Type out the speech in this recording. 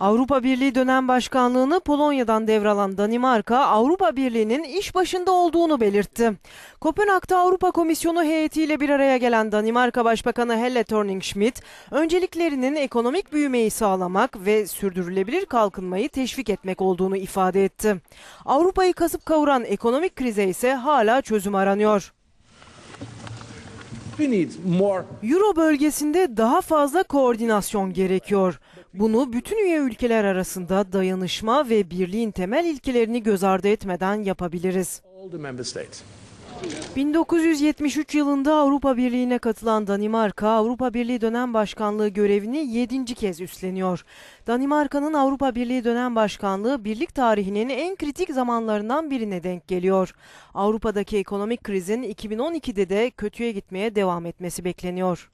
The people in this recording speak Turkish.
Avrupa Birliği dönem başkanlığını Polonya'dan devralan Danimarka, Avrupa Birliği'nin iş başında olduğunu belirtti. Kopenhag'da Avrupa Komisyonu heyetiyle bir araya gelen Danimarka Başbakanı Helle Thorning-Schmidt, önceliklerinin ekonomik büyümeyi sağlamak ve sürdürülebilir kalkınmayı teşvik etmek olduğunu ifade etti. Avrupa'yı kasıp kavuran ekonomik krize ise hala çözüm aranıyor. Euro bölgesinde daha fazla koordinasyon gerekiyor. Bunu bütün üye ülkeler arasında dayanışma ve birliğin temel ilkelerini göz ardı etmeden yapabiliriz. All the member states. 1973 yılında Avrupa Birliği'ne katılan Danimarka, Avrupa Birliği dönem başkanlığı görevini 7. kez üstleniyor. Danimarka'nın Avrupa Birliği dönem başkanlığı birlik tarihinin en kritik zamanlarından birine denk geliyor. Avrupa'daki ekonomik krizin 2012'de de kötüye gitmeye devam etmesi bekleniyor.